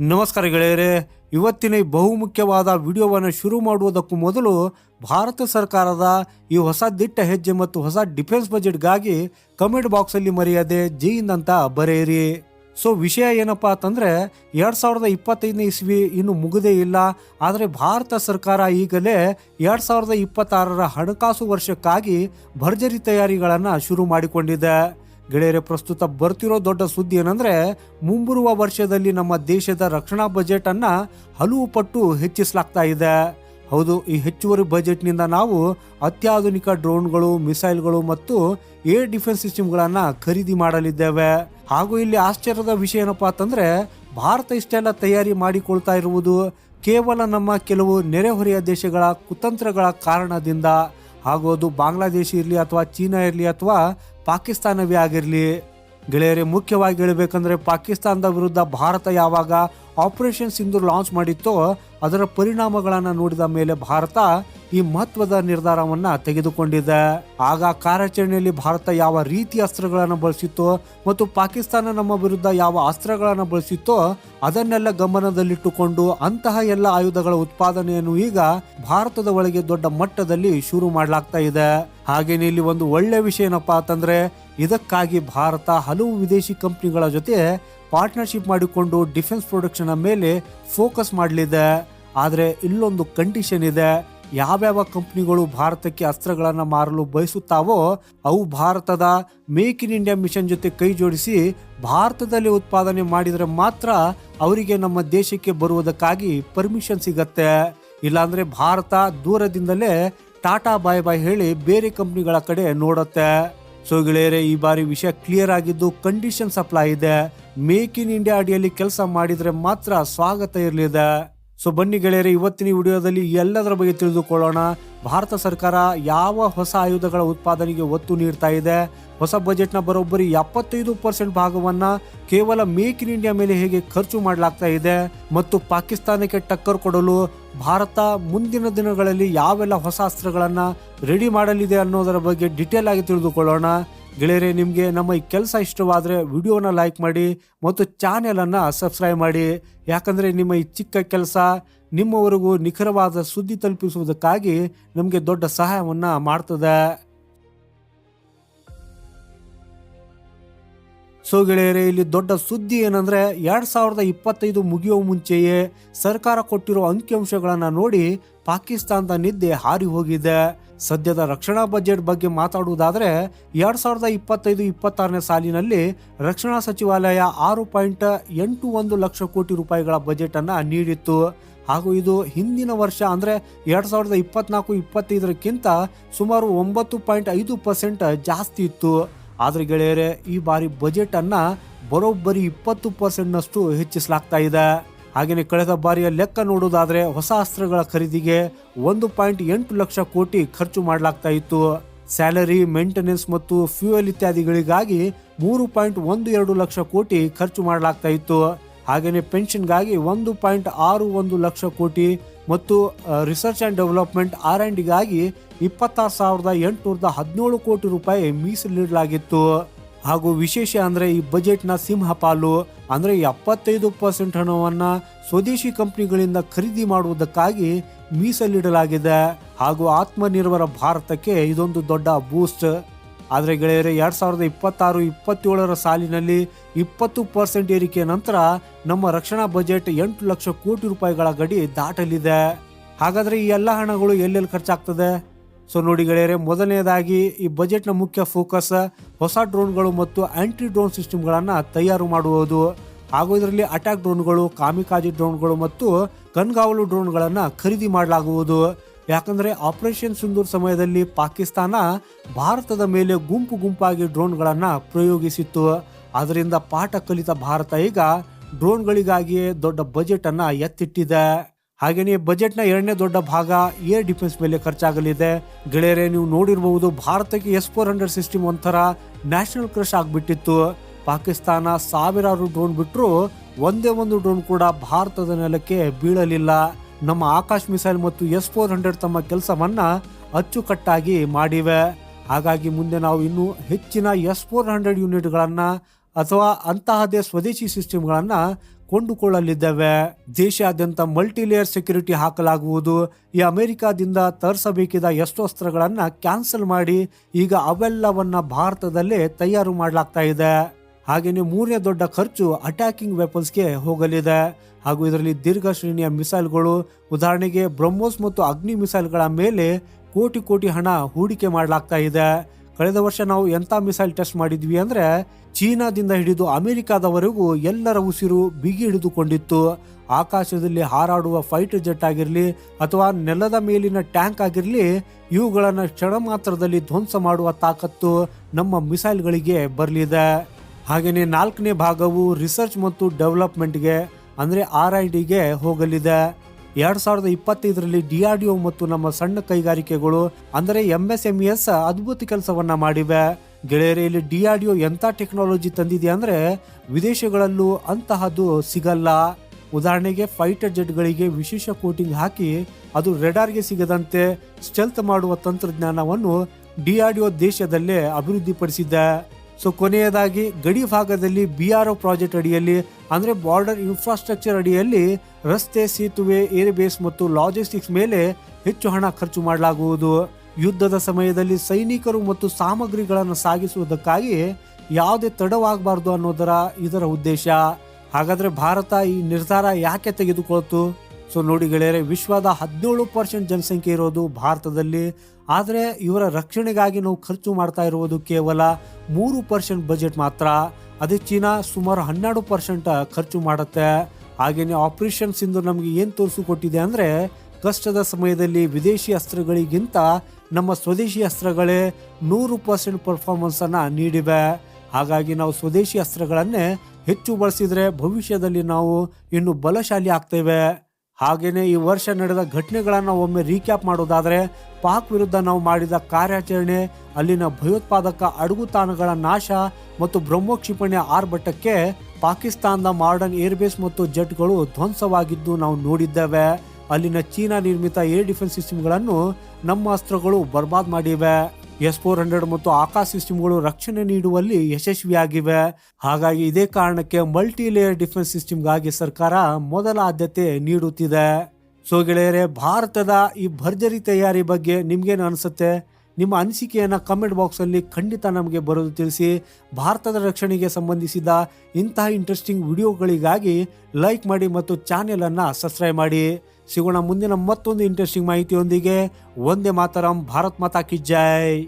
ನಮಸ್ಕಾರ ಗೆಳೆಯರೇ. ಇವತ್ತಿನ ಬಹುಮುಖ್ಯವಾದ ವಿಡಿಯೋವನ್ನು ಶುರು ಮಾಡುವುದಕ್ಕೂ ಮೊದಲು ಭಾರತ ಸರ್ಕಾರದ ಈ ಹೊಸ ದಿಟ್ಟ ಹೆಜ್ಜೆ ಮತ್ತು ಹೊಸ ಡಿಫೆನ್ಸ್ ಬಜೆಟ್ಗಾಗಿ ಕಮೆಂಟ್ ಬಾಕ್ಸಲ್ಲಿ ಮರೆಯದೆ ಜೈನ್ ಅಂತ ಬರೆಯಿರಿ. ಸೊ, ವಿಷಯ ಏನಪ್ಪಾ ಅಂತಂದ್ರೆ, ಎರಡು ಸಾವಿರದ ಇಪ್ಪತ್ತೈದನೇ ಇಸ್ವಿ ಇನ್ನು ಮುಗದೇ ಇಲ್ಲ. ಆದರೆ ಭಾರತ ಸರ್ಕಾರ ಈಗಲೇ ಎರಡ್ ಸಾವಿರದ ಇಪ್ಪತ್ತಾರರ ಹಣಕಾಸು ವರ್ಷಕ್ಕಾಗಿ ಭರ್ಜರಿ ತಯಾರಿಗಳನ್ನು ಶುರು ಮಾಡಿಕೊಂಡಿದೆ. ಗೆಳೆಯರೆ, ಪ್ರಸ್ತುತ ಬರ್ತಿರೋ ದೊಡ್ಡ ಸುದ್ದಿ ಏನಂದ್ರೆ, ಮುಂಬರುವ ವರ್ಷದಲ್ಲಿ ನಮ್ಮ ದೇಶದ ರಕ್ಷಣಾ ಬಜೆಟ್ ಅನ್ನ ಹಲವು ಪಟ್ಟು ಹೆಚ್ಚಿಸಲಾಗ್ತಾ ಇದೆ. ಹೌದು, ಈ ಹೆಚ್ಚುವರಿ ಬಜೆಟ್ನಿಂದ ನಾವು ಅತ್ಯಾಧುನಿಕ ಡ್ರೋನ್ಗಳು, ಮಿಸೈಲ್ಗಳು ಮತ್ತು ಏರ್ ಡಿಫೆನ್ಸ್ ಸಿಸ್ಟಮ್ಗಳನ್ನು ಖರೀದಿ ಮಾಡಲಿದ್ದೇವೆ. ಹಾಗೂ ಇಲ್ಲಿ ಆಶ್ಚರ್ಯದ ವಿಷಯ ಏನಪ್ಪಾ ಅಂತಂದ್ರೆ, ಭಾರತ ಇಷ್ಟೆಲ್ಲ ತಯಾರಿ ಮಾಡಿಕೊಳ್ತಾ ಇರುವುದು ಕೇವಲ ನಮ್ಮ ಕೆಲವು ನೆರೆಹೊರೆಯ ದೇಶಗಳ ಕುತಂತ್ರಗಳ ಕಾರಣದಿಂದ. ಹಾಗೂ ಅದು ಬಾಂಗ್ಲಾದೇಶ ಇರಲಿ ಅಥವಾ ಚೀನಾ ಇರಲಿ ಅಥವಾ ಪಾಕಿಸ್ತಾನವೇ ಆಗಿರಲಿ, ಗೆಳೆಯರೇ, ಮುಖ್ಯವಾಗಿ ಹೇಳಬೇಕಂದ್ರೆ ಪಾಕಿಸ್ತಾನದ ವಿರುದ್ಧ ಭಾರತ ಯಾವಾಗ ಆಪರೇಷನ್ ಸಿಂಧು ಲಾಂಚ್ ಮಾಡಿತ್ತೋ, ಅದರ ಪರಿಣಾಮಗಳನ್ನು ನೋಡಿದ ಮೇಲೆ ಭಾರತ ಈ ಮಹತ್ವದ ನಿರ್ಧಾರವನ್ನ ತೆಗೆದುಕೊಂಡಿದೆ. ಆಗ ಕಾರ್ಯಾಚರಣೆಯಲ್ಲಿ ಭಾರತ ಯಾವ ರೀತಿಯ ಅಸ್ತ್ರಗಳನ್ನು ಬಳಸಿತ್ತು ಮತ್ತು ಪಾಕಿಸ್ತಾನ ನಮ್ಮ ವಿರುದ್ಧ ಯಾವ ಅಸ್ತ್ರಗಳನ್ನು ಬಳಸಿತ್ತೋ ಅದನ್ನೆಲ್ಲ ಗಮನದಲ್ಲಿಟ್ಟುಕೊಂಡು ಅಂತಹ ಎಲ್ಲ ಆಯುಧಗಳ ಉತ್ಪಾದನೆಯನ್ನು ಈಗ ಭಾರತದ ಒಳಗೆ ದೊಡ್ಡ ಮಟ್ಟದಲ್ಲಿ ಶುರು ಮಾಡಲಾಗ್ತಾ ಇದೆ. ಹಾಗೇನೆ ಇಲ್ಲಿ ಒಂದು ಒಳ್ಳೆ ವಿಷಯ ಏನಪ್ಪಾ ಅಂತಂದ್ರೆ ಇದಕ್ಕಾಗಿ ಭಾರತ ಹಲವು ವಿದೇಶಿ ಕಂಪನಿಗಳ ಜೊತೆ ಪಾರ್ಟ್ನರ್ಶಿಪ್ ಮಾಡಿಕೊಂಡು ಡಿಫೆನ್ಸ್ ಪ್ರೊಡಕ್ಷನ್ ಮೇಲೆ ಫೋಕಸ್ ಮಾಡಲಿದೆ. ಆದರೆ ಇಲ್ಲೊಂದು ಕಂಡೀಷನ್ ಇದೆ. ಯಾವ್ಯಾವ ಕಂಪ್ನಿಗಳು ಭಾರತಕ್ಕೆ ಅಸ್ತ್ರಗಳನ್ನು ಮಾರಲು ಬಯಸುತ್ತಾವೋ ಅವು ಭಾರತದ ಮೇಕ್ ಇನ್ ಇಂಡಿಯಾ ಮಿಷನ್ ಜೊತೆ ಕೈ ಜೋಡಿಸಿ ಭಾರತದಲ್ಲಿ ಉತ್ಪಾದನೆ ಮಾಡಿದರೆ ಮಾತ್ರ ಅವರಿಗೆ ನಮ್ಮ ದೇಶಕ್ಕೆ ಬರುವುದಕ್ಕಾಗಿ ಪರ್ಮಿಷನ್ ಸಿಗತ್ತೆ. ಇಲ್ಲಾಂದ್ರೆ ಭಾರತ ದೂರದಿಂದಲೇ ಟಾಟಾ ಬಾಯ್ ಬಾಯ್ ಹೇಳಿ ಬೇರೆ ಕಂಪ್ನಿಗಳ ಕಡೆ ನೋಡುತ್ತೆ. ಸೊ ಗೆಳೆಯರೇ, ಈ ಬಾರಿ ವಿಷಯ ಕ್ಲಿಯರ್ ಆಗಿದ್ದು ಕಂಡೀಷನ್ ಸಪ್ಲೈ ಇದೆ. ಮೇಕ್ ಇನ್ ಇಂಡಿಯಾ ಅಡಿಯಲ್ಲಿ ಕೆಲಸ ಮಾಡಿದರೆ ಮಾತ್ರ ಸ್ವಾಗತ ಇರಲಿದೆ. ಸೊ ಬನ್ನಿ ಗೆಳೆಯರೆ, ಇವತ್ತಿನ ವಿಡಿಯೋದಲ್ಲಿ ಎಲ್ಲದರ ಬಗ್ಗೆ ತಿಳಿದುಕೊಳ್ಳೋಣ. ಭಾರತ ಸರ್ಕಾರ ಯಾವ ಹೊಸ ಆಯುಧಗಳ ಉತ್ಪಾದನೆಗೆ ಒತ್ತು ನೀಡ್ತಾ ಇದೆ? ಹೊಸ ಬಜೆಟ್ನ ಬರೋಬ್ಬರಿ ಎಪ್ಪತ್ತೈದು ಪರ್ಸೆಂಟ್ ಭಾಗವನ್ನ ಕೇವಲ ಮೇಕ್ ಇನ್ ಇಂಡಿಯಾ ಮೇಲೆ ಹೇಗೆ ಖರ್ಚು ಮಾಡಲಾಗ್ತಾ ಇದೆ? ಮತ್ತು ಪಾಕಿಸ್ತಾನಕ್ಕೆ ಟಕ್ಕರ್ ಕೊಡಲು ಭಾರತ ಮುಂದಿನ ದಿನಗಳಲ್ಲಿ ಯಾವೆಲ್ಲ ಹೊಸ ಅಸ್ತ್ರಗಳನ್ನು ರೆಡಿ ಮಾಡಲಿದೆ ಅನ್ನೋದರ ಬಗ್ಗೆ ಡಿಟೇಲ್ ಆಗಿ ತಿಳಿದುಕೊಳ್ಳೋಣ. ಗೆಳೆಯರೆ, ನಿಮಗೆ ನಮ್ಮ ಈ ಕೆಲಸ ಇಷ್ಟವಾದರೆ ವಿಡಿಯೋನ ಲೈಕ್ ಮಾಡಿ ಮತ್ತು ಚಾನೆಲನ್ನು ಸಬ್ಸ್ಕ್ರೈಬ್ ಮಾಡಿ. ಯಾಕಂದರೆ ನಿಮ್ಮ ಈ ಚಿಕ್ಕ ಕೆಲಸ ನಿಮ್ಮವರೆಗೂ ನಿಖರವಾದ ಸುದ್ದಿ ತಲುಪಿಸುವುದಕ್ಕಾಗಿ ನಮಗೆ ದೊಡ್ಡ ಸಹಾಯವನ್ನು ಮಾಡ್ತದೆ. ಸೊ ಗೆಳೆಯರೆ, ಇಲ್ಲಿ ದೊಡ್ಡ ಸುದ್ದಿ ಏನಂದರೆ, ಎರಡು ಸಾವಿರದ ಇಪ್ಪತ್ತೈದು ಮುಗಿಯುವ ಮುಂಚೆಯೇ ಸರ್ಕಾರ ಕೊಟ್ಟಿರೋ ಅಂಕಿಅಂಶಗಳನ್ನು ನೋಡಿ ಪಾಕಿಸ್ತಾನದ ನಿದ್ದೆ ಹಾರಿ ಹೋಗಿದೆ. ಸದ್ಯದ ರಕ್ಷಣಾ ಬಜೆಟ್ ಬಗ್ಗೆ ಮಾತಾಡುವುದಾದರೆ ಎರಡ್ ಸಾವಿರದ ಇಪ್ಪತ್ತೈದು, ಇಪ್ಪತ್ತಾರನೇ ಸಾಲಿನಲ್ಲಿ ರಕ್ಷಣಾ ಸಚಿವಾಲಯ ಆರು ಪಾಯಿಂಟ್ ಎಂಟು ಒಂದು ಲಕ್ಷ ಕೋಟಿ ರೂಪಾಯಿಗಳ ಬಜೆಟ್ ಅನ್ನ ನೀಡಿತ್ತು. ಹಾಗೂ ಇದು ಹಿಂದಿನ ವರ್ಷ ಅಂದ್ರೆ ಎರಡ್ ಸಾವಿರದ ಇಪ್ಪತ್ನಾಲ್ಕು ಇಪ್ಪತ್ತೈದರಕ್ಕಿಂತ ಸುಮಾರು ಒಂಬತ್ತು ಪಾಯಿಂಟ್ ಐದು ಪರ್ಸೆಂಟ್ ಜಾಸ್ತಿ ಇತ್ತು. ಆದರೆ ಗೆಳೆಯರೆ, ಈ ಬಾರಿ ಬಜೆಟ್ ಅನ್ನ ಬರೋಬ್ಬರಿ ಇಪ್ಪತ್ತು ಪರ್ಸೆಂಟ್ನಷ್ಟು ಹೆಚ್ಚಿಸಲಾಗ್ತಾ ಇದೆ. ಹಾಗೆಯೇ ಕಳೆದ ಬಾರಿಯ ಲೆಕ್ಕ ನೋಡುವುದಾದರೆ ಹೊಸ ಅಸ್ತ್ರಗಳ ಖರೀದಿಗೆ ಒಂದು ಪಾಯಿಂಟ್ ಎಂಟು ಲಕ್ಷ ಕೋಟಿ ಖರ್ಚು ಮಾಡಲಾಗ್ತಾ ಇತ್ತು. ಸ್ಯಾಲರಿ, ಮೇಂಟೆನೆನ್ಸ್ ಮತ್ತು ಫ್ಯೂಯಲ್ ಇತ್ಯಾದಿಗಳಿಗಾಗಿ ಮೂರು ಪಾಯಿಂಟ್ ಒಂದು ಎರಡು ಲಕ್ಷ ಕೋಟಿ ಖರ್ಚು ಮಾಡಲಾಗ್ತಾ ಇತ್ತು. ಹಾಗೆಯೇ ಪೆನ್ಷನ್ಗಾಗಿ ಒಂದು ಪಾಯಿಂಟ್ ಆರು ಒಂದು ಲಕ್ಷ ಕೋಟಿ ಮತ್ತು research and development R and ಡಿಗಾಗಿ ಇಪ್ಪತ್ತಾರು ಸಾವಿರದ ಎಂಟುನೂರದ ಹದಿನೇಳು ಕೋಟಿ ರೂಪಾಯಿ ಮೀಸಲಿಡಲಾಗಿತ್ತು. ಹಾಗೂ ವಿಶೇಷ ಅಂದ್ರೆ ಈ ಬಜೆಟ್ನ ಸಿಂಹ ಪಾಲು ಅಂದ್ರೆ ಎಪ್ಪತ್ತೈದು ಪರ್ಸೆಂಟ್ ಹಣವನ್ನ ಸ್ವದೇಶಿ ಕಂಪನಿಗಳಿಂದ ಖರೀದಿ ಮಾಡುವುದಕ್ಕಾಗಿ ಮೀಸಲಿಡಲಾಗಿದೆ ಹಾಗೂ ಆತ್ಮನಿರ್ಭರ ಭಾರತಕ್ಕೆ ಇದೊಂದು ದೊಡ್ಡ ಬೂಸ್ಟ್. ಆದರೆ ಗೆಳೆಯರೆ, ಎರಡ್ ಸಾವಿರದ ಇಪ್ಪತ್ತಾರು, ಇಪ್ಪತ್ತೇಳರ ಸಾಲಿನಲ್ಲಿ ಇಪ್ಪತ್ತು ಪರ್ಸೆಂಟ್ ಏರಿಕೆ ನಂತರ ನಮ್ಮ ರಕ್ಷಣಾ ಬಜೆಟ್ ಎಂಟು ಲಕ್ಷ ಕೋಟಿ ರೂಪಾಯಿಗಳ ಗಡಿ ದಾಟಲಿದೆ. ಹಾಗಾದ್ರೆ ಈ ಎಲ್ಲ ಹಣಗಳು ಎಲ್ಲೆಲ್ಲಿ ಖರ್ಚಾಗ್ತದೆ? ಸೊ ನೋಡಿ ಗೆಳೆಯರೆ, ಮೊದಲನೇದಾಗಿ ಈ ಬಜೆಟ್ನ ಮುಖ್ಯ ಫೋಕಸ್ ಹೊಸ ಡ್ರೋನ್ಗಳು ಮತ್ತು ಆಂಟಿ ಡ್ರೋನ್ ಸಿಸ್ಟಮ್ಗಳನ್ನು ತಯಾರು ಮಾಡುವುದು. ಹಾಗೂ ಇದರಲ್ಲಿ ಅಟ್ಯಾಕ್ ಡ್ರೋನ್ಗಳು ಕಾಮಿಕಾಜಿ ಡ್ರೋನ್ಗಳು ಮತ್ತು ಕಣ್ಗಾವಲು ಡ್ರೋನ್ಗಳನ್ನು ಖರೀದಿ ಮಾಡಲಾಗುವುದು. ಯಾಕಂದರೆ ಆಪರೇಷನ್ ಸಿಂಧೂರ್ ಸಮಯದಲ್ಲಿ ಪಾಕಿಸ್ತಾನ ಭಾರತದ ಮೇಲೆ ಗುಂಪು ಗುಂಪಾಗಿ ಡ್ರೋನ್ಗಳನ್ನು ಪ್ರಯೋಗಿಸಿತ್ತು. ಅದರಿಂದ ಪಾಠ ಕಲಿತ ಭಾರತ ಈಗ ಡ್ರೋನ್ಗಳಿಗಾಗಿಯೇ ದೊಡ್ಡ ಬಜೆಟನ್ನು ಎತ್ತಿಟ್ಟಿದೆ. ಹಾಗೆಯೇ ಬಜೆಟ್ನ ಎರಡನೇ ದೊಡ್ಡ ಭಾಗ ಏರ್ ಡಿಫೆನ್ಸ್ ಮೇಲೆ ಖರ್ಚಾಗಲಿದೆ. ಗೆಳೆಯರೆ, ನೀವು ನೋಡಿರಬಹುದು ಭಾರತಕ್ಕೆ ಎಸ್ ಫೋರ್ ಹಂಡ್ರೆಡ್ ಸಿಸ್ಟಮ್ ಒಂಥರ ನ್ಯಾಷನಲ್ ಕ್ರಶ್ ಆಗಿಬಿಟ್ಟಿತ್ತು. ಪಾಕಿಸ್ತಾನ ಸಾವಿರಾರು ಡ್ರೋನ್ ಬಿಟ್ಟರು ಒಂದೇ ಒಂದು ಡ್ರೋನ್ ಕೂಡ ಭಾರತದ ನೆಲಕ್ಕೆ ಬೀಳಲಿಲ್ಲ. ನಮ್ಮ ಆಕಾಶ್ ಮಿಸೈಲ್ ಮತ್ತು ಎಸ್ ಫೋರ್ ಹಂಡ್ರೆಡ್ ತಮ್ಮ ಕೆಲಸವನ್ನ ಅಚ್ಚುಕಟ್ಟಾಗಿ ಮಾಡಿವೆ. ಹಾಗಾಗಿ ಮುಂದೆ ನಾವು ಇನ್ನೂ ಹೆಚ್ಚಿನ ಎಸ್ ಫೋರ್ ಹಂಡ್ರೆಡ್ ಯೂನಿಟ್ಗಳನ್ನು ಅಥವಾ ಅಂತಹದೇ ಸ್ವದೇಶಿ ಸಿಸ್ಟಮ್ಗಳನ್ನ ಕೊಂಡುಕೊಳ್ಳಲಿದ್ದೇವೆ. ದೇಶಾದ್ಯಂತ ಮಲ್ಟಿಲೇಯರ್ ಸೆಕ್ಯೂರಿಟಿ ಹಾಕಲಾಗುವುದು. ಈ ಅಮೆರಿಕಾದಿಂದ ತರಿಸಬೇಕಿದ್ದ ಎಷ್ಟು ಕ್ಯಾನ್ಸಲ್ ಮಾಡಿ ಈಗ ಅವೆಲ್ಲವನ್ನ ಭಾರತದಲ್ಲೇ ತಯಾರು ಮಾಡಲಾಗ್ತಾ ಇದೆ. ಹಾಗೆಯೇ ಮೂರನೇ ದೊಡ್ಡ ಖರ್ಚು ಅಟ್ಯಾಕಿಂಗ್ ವೆಪನ್ಸ್ಗೆ ಹೋಗಲಿದೆ. ಹಾಗೂ ಇದರಲ್ಲಿ ದೀರ್ಘ ಶ್ರೇಣಿಯ ಮಿಸೈಲ್ಗಳು, ಉದಾಹರಣೆಗೆ ಬ್ರಹ್ಮೋಸ್ ಮತ್ತು ಅಗ್ನಿ ಮಿಸೈಲ್ಗಳ ಮೇಲೆ ಕೋಟಿ ಕೋಟಿ ಹಣ ಹೂಡಿಕೆ ಮಾಡಲಾಗ್ತಾ ಇದೆ. ಕಳೆದ ವರ್ಷ ನಾವು ಎಂಥ ಮಿಸೈಲ್ ಟೆಸ್ಟ್ ಮಾಡಿದ್ವಿ ಅಂದ್ರೆ ಚೀನಾದಿಂದ ಹಿಡಿದು ಅಮೆರಿಕಾದವರೆಗೂ ಎಲ್ಲರ ಉಸಿರು ಬಿಗಿ ಹಿಡಿದುಕೊಂಡಿತ್ತು. ಆಕಾಶದಲ್ಲಿ ಹಾರಾಡುವ ಫೈಟರ್ ಜೆಟ್ ಆಗಿರಲಿ ಅಥವಾ ನೆಲದ ಮೇಲಿನ ಟ್ಯಾಂಕ್ ಆಗಿರಲಿ ಇವುಗಳನ್ನು ಕ್ಷಣ ಮಾತ್ರದಲ್ಲಿ ಧ್ವಂಸ ಮಾಡುವ ತಾಕತ್ತು ನಮ್ಮ ಮಿಸೈಲ್ಗಳಿಗೆ ಬರಲಿದೆ. ಹಾಗೆಯೇ ನಾಲ್ಕನೇ ಭಾಗವು ರಿಸರ್ಚ್ ಮತ್ತು ಡೆವಲಪ್ಮೆಂಟ್ಗೆ ಅಂದರೆ ಆರ್ ಐ ಡಿಗೆ ಹೋಗಲಿದೆ. ಎರಡ್ ಸಾವಿರದ ಇಪ್ಪತ್ತೈದರಲ್ಲಿ ಡಿಆರ್ಡಿಒ ಮತ್ತು ನಮ್ಮ ಸಣ್ಣ ಕೈಗಾರಿಕೆಗಳು, ಅಂದರೆ ಎಂ ಎಸ್ ಎಂ ಎಸ್ ಅದ್ಭುತ ಕೆಲಸವನ್ನ ಮಾಡಿವೆ. ಗೆಳೆಯರೇ ಇಲ್ಲಿ ಡಿಆರ್ಡಿಒ ಎಂಥ ಟೆಕ್ನಾಲಜಿ ತಂದಿದೆ ಅಂದ್ರೆ ವಿದೇಶಗಳಲ್ಲೂ ಅಂತಹದ್ದು ಸಿಗಲ್ಲ. ಉದಾಹರಣೆಗೆ ಫೈಟರ್ ಜೆಟ್ಗಳಿಗೆ ವಿಶೇಷ ಕೋಟಿಂಗ್ ಹಾಕಿ ಅದು ರೆಡಾರ್ಗೆ ಸಿಗದಂತೆ ಸ್ಟೆಲ್ತ್ ಮಾಡುವ ತಂತ್ರಜ್ಞಾನವನ್ನು ಡಿಆರ್ಡಿಒ ದೇಶದಲ್ಲೇ ಅಭಿವೃದ್ಧಿಪಡಿಸಿದೆ. ಸೊ ಕೊನೆಯದಾಗಿ ಗಡಿ ಭಾಗದಲ್ಲಿ ಬಿ ಆರ್ ಒ ಪ್ರಾಜೆಕ್ಟ್ ಅಡಿಯಲ್ಲಿ, ಅಂದರೆ ಬಾರ್ಡರ್ ಇನ್ಫ್ರಾಸ್ಟ್ರಕ್ಚರ್ ಅಡಿಯಲ್ಲಿ ರಸ್ತೆ, ಸೇತುವೆ ಏರ್ ಬೇಸ್ ಮತ್ತು ಲಾಜಿಸ್ಟಿಕ್ಸ್ ಮೇಲೆ ಹೆಚ್ಚು ಹಣ ಖರ್ಚು ಮಾಡಲಾಗುವುದು. ಯುದ್ಧದ ಸಮಯದಲ್ಲಿ ಸೈನಿಕರು ಮತ್ತು ಸಾಮಗ್ರಿಗಳನ್ನು ಸಾಗಿಸುವುದಕ್ಕಾಗಿ ಯಾವುದೇ ತಡವಾಗಬಾರ್ದು ಅನ್ನೋದರ ಇದರ ಉದ್ದೇಶ. ಹಾಗಾದರೆ ಭಾರತ ಈ ನಿರ್ಧಾರ ಯಾಕೆ ತೆಗೆದುಕೊಳ್ತು? ಸೊ ನೋಡಿ ಗೆಳೆಯರೆ, ವಿಶ್ವದ ಹದಿನೇಳು ಪರ್ಸೆಂಟ್ ಜನಸಂಖ್ಯೆ ಇರೋದು ಭಾರತದಲ್ಲಿ. ಆದರೆ ಇವರ ರಕ್ಷಣೆಗಾಗಿ ನಾವು ಖರ್ಚು ಮಾಡ್ತಾ ಇರುವುದು ಕೇವಲ ಮೂರು ಪರ್ಸೆಂಟ್ ಬಜೆಟ್ ಮಾತ್ರ. ಅದೇ ಚೀನಾ ಸುಮಾರು ಹನ್ನೆರಡು ಪರ್ಸೆಂಟ್ ಖರ್ಚು ಮಾಡುತ್ತೆ. ಹಾಗೆಯೇ ಆಪರೇಷನ್ಸ್ ಇಂದು ನಮಗೆ ಏನು ತೋರಿಸಿಕೊಟ್ಟಿದೆ ಅಂದರೆ, ಕಷ್ಟದ ಸಮಯದಲ್ಲಿ ವಿದೇಶಿ ಅಸ್ತ್ರಗಳಿಗಿಂತ ನಮ್ಮ ಸ್ವದೇಶಿ ಅಸ್ತ್ರಗಳೇ ನೂರು ಪರ್ಸೆಂಟ್ ಪರ್ಫಾರ್ಮೆನ್ಸನ್ನು ನೀಡಿವೆ. ಹಾಗಾಗಿ ನಾವು ಸ್ವದೇಶಿ ಅಸ್ತ್ರಗಳನ್ನೇ ಹೆಚ್ಚು ಬಳಸಿದರೆ ಭವಿಷ್ಯದಲ್ಲಿ ನಾವು ಇನ್ನು ಬಲಶಾಲಿ ಆಗ್ತೇವೆ. ಹಾಗೇನೆ ಈ ವರ್ಷ ನಡೆದ ಘಟನೆಗಳನ್ನು ಒಮ್ಮೆ ರೀಕ್ಯಾಪ್ ಮಾಡೋದಾದರೆ ಪಾಕ್ ವಿರುದ್ಧ ನಾವು ಮಾಡಿದ ಕಾರ್ಯಾಚರಣೆ, ಅಲ್ಲಿನ ಭಯೋತ್ಪಾದಕ ಅಡಗುತಾಣಗಳ ನಾಶ ಮತ್ತು ಬ್ರಹ್ಮೋ ಕ್ಷಿಪಣಿ ಆರ್ಭಟಕ್ಕೆ ಪಾಕಿಸ್ತಾನದ ಮಾಡರ್ನ್ ಏರ್ಬೇಸ್ ಮತ್ತು ಜೆಟ್ಗಳು ಧ್ವಂಸವಾಗಿದ್ದು ನಾವು ನೋಡಿದ್ದೇವೆ. ಅಲ್ಲಿನ ಚೀನಾ ನಿರ್ಮಿತ ಏರ್ ಡಿಫೆನ್ಸ್ ಸಿಸ್ಟಮ್ಗಳನ್ನು ನಮ್ಮ ಅಸ್ತ್ರಗಳು ಬರ್ಬಾದ್ ಮಾಡಿವೆ. ಎಸ್ ಫೋರ್ ಹಂಡ್ರೆಡ್ ಮತ್ತು ಆಕಾಶ್ ಸಿಸ್ಟಮ್ಗಳು ರಕ್ಷಣೆ ನೀಡುವಲ್ಲಿ ಯಶಸ್ವಿಯಾಗಿವೆ. ಹಾಗಾಗಿ ಇದೇ ಕಾರಣಕ್ಕೆ ಮಲ್ಟಿ ಲೇಯರ್ ಡಿಫೆನ್ಸ್ ಸಿಸ್ಟಮ್ಗಾಗಿ ಸರ್ಕಾರ ಮೊದಲ ಆದ್ಯತೆ ನೀಡುತ್ತಿದೆ. ಸೊ ಗೆಳೆಯರೆ, ಭಾರತದ ಈ ಭರ್ಜರಿ ತಯಾರಿ ಬಗ್ಗೆ ನಿಮ್ಗೇನು ಅನಿಸುತ್ತೆ? ನಿಮ್ಮ ಅನಿಸಿಕೆಯನ್ನು ಕಮೆಂಟ್ ಬಾಕ್ಸಲ್ಲಿ ಖಂಡಿತ ನಮಗೆ ಬರೋದು ತಿಳಿಸಿ. ಭಾರತದ ರಕ್ಷಣೆಗೆ ಸಂಬಂಧಿಸಿದ ಇಂತಹ ಇಂಟ್ರೆಸ್ಟಿಂಗ್ ವಿಡಿಯೋಗಳಿಗಾಗಿ ಲೈಕ್ ಮಾಡಿ ಮತ್ತು ಚಾನೆಲನ್ನು ಸಬ್ಸ್ಕ್ರೈಬ್ ಮಾಡಿ. ಸಿಗೋಣ ಮುಂದಿನ ಮತ್ತೊಂದು ಇಂಟ್ರೆಸ್ಟಿಂಗ್ ಮಾಹಿತಿಯೊಂದಿಗೆ. ಒಂದೇ ಮಾತರಂ ಭಾರತ್ ಮಾತಾ ಕಿ ಜೈ.